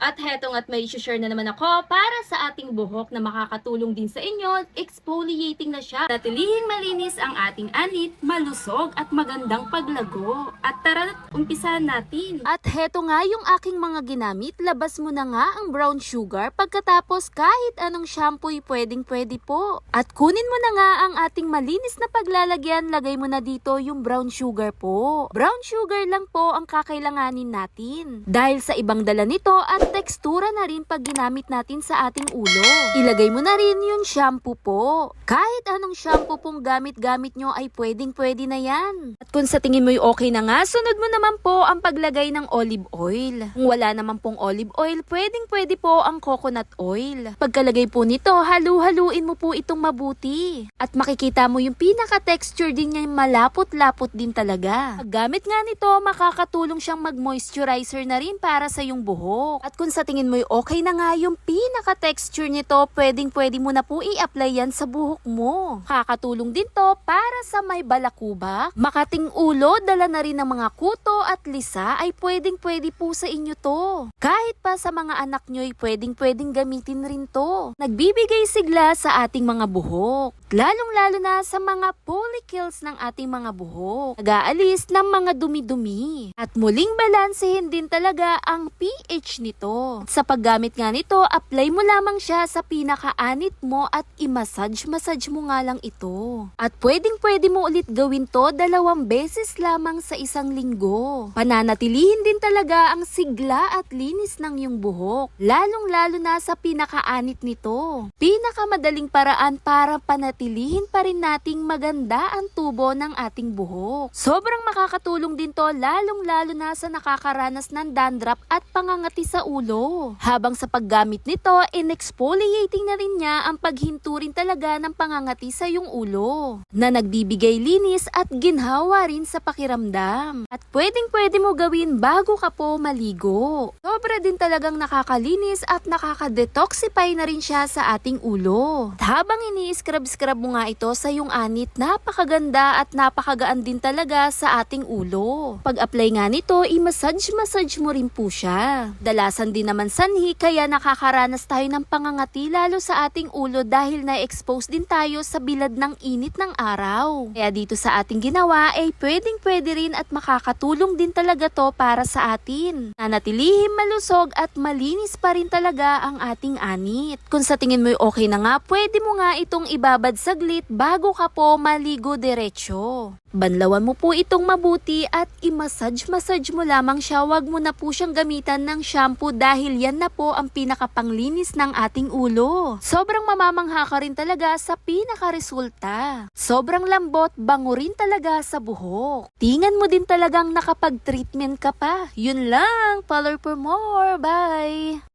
At hetong at may share na naman ako para sa ating buhok na makakatulong din sa inyo. Exfoliating na siya. Natilihing malinis ang ating anit, malusog at magandang paglago. At tara, umpisahan natin. At heto nga yung aking mga ginamit. Labas mo na nga ang brown sugar. Pagkatapos kahit anong shampoo pwedeng pwede po. At kunin mo na nga ang ating malinis na paglalagyan. Lagay mo na dito yung brown sugar po. Brown sugar lang po ang kakailanganin natin. Dahil sa ibang dala nito at tekstura na rin pag ginamit natin sa ating ulo. Ilagay mo na rin yung shampoo po. Kahit anong shampoo pong gamit-gamit nyo ay pwedeng pwede na yan. At kung sa tingin mo okay na nga, sunod mo naman po ang paglagay ng olive oil. Kung wala naman pong olive oil, pwedeng pwede po ang coconut oil. Pagkalagay po nito, halu-haluin mo po itong mabuti. At makikita mo yung pinaka-texture din niya malapot-lapot din talaga. Pag gamit nga nito, makakatulong siyang mag-moisturizer na rin para sa yung buhok. At kung sa tingin mo okay na nga yung pinaka-texture nito, pwedeng pwede mo na po i-apply yan sa buhok mo. Kakatulong din to para sa may balakuba, makating ulo, dala na rin ng mga kuto at lisa ay pwedeng pwede po sa inyo to. Kahit pa sa mga anak nyo ay pwedeng pwedeng gamitin rin to. Nagbibigay sigla sa ating mga buhok. Lalong-lalo na sa mga follicles ng ating mga buhok. Nag-aalis ng mga dumi-dumi. At muling balansehin din talaga ang pH nito. Sa paggamit nga nito, apply mo lamang siya sa pinakaanit mo at i-massage-massage mo nga lang ito. At pwedeng-pwede mo ulit gawin to dalawang beses lamang sa isang linggo. Pananatilihin din talaga ang sigla at linis ng iyong buhok. Lalong-lalo na sa pinakaanit nito. Pinakamadaling paraan para panatilihin pa rin nating maganda ang tubo ng ating buhok. Sobrang makakatulong din to lalong-lalo na sa nakakaranas ng dandruff at pangangati sa ulo. Habang sa paggamit nito, in-exfoliating na rin niya ang paghinto rin talaga ng pangangati sa iyong ulo na nagbibigay linis at ginhawa rin sa pakiramdam. At pwedeng pwede mo gawin bago ka po maligo. Sobra din talagang nakakalinis at nakaka-detoxify na rin siya sa ating ulo. At habang ini-scrub-scrub mo nga ito sa iyong anit, napakaganda at napakagaan din talaga sa ating ulo. Pag-apply nga nito, i-massage-massage mo rin po siya. Dalasan din naman sanhi kaya nakakaranas tayo ng pangangati lalo sa ating ulo dahil na-expose din tayo sa bilad ng init ng araw. Kaya dito sa ating ginawa ay pwedeng pwede rin at makakatulong din talaga to para sa atin. Nanatilihin malusog at malinis pa rin talaga ang ating anit. Kung sa tingin mo okay na nga, pwede mo nga itong ibabad saglit bago ka po maligo diretsyo. Banlawan mo po itong mabuti at i-massage-massage mo lamang siya. Huwag mo na po siyang gamitan ng shampoo dahil yan na po ang pinakapanglinis ng ating ulo. Sobrang mamamangha ka rin talaga sa pinakaresulta. Sobrang lambot, bango rin talaga sa buhok. Tingan mo din talagang nakapag-treatment ka pa. Yun lang. Follow for more. Bye!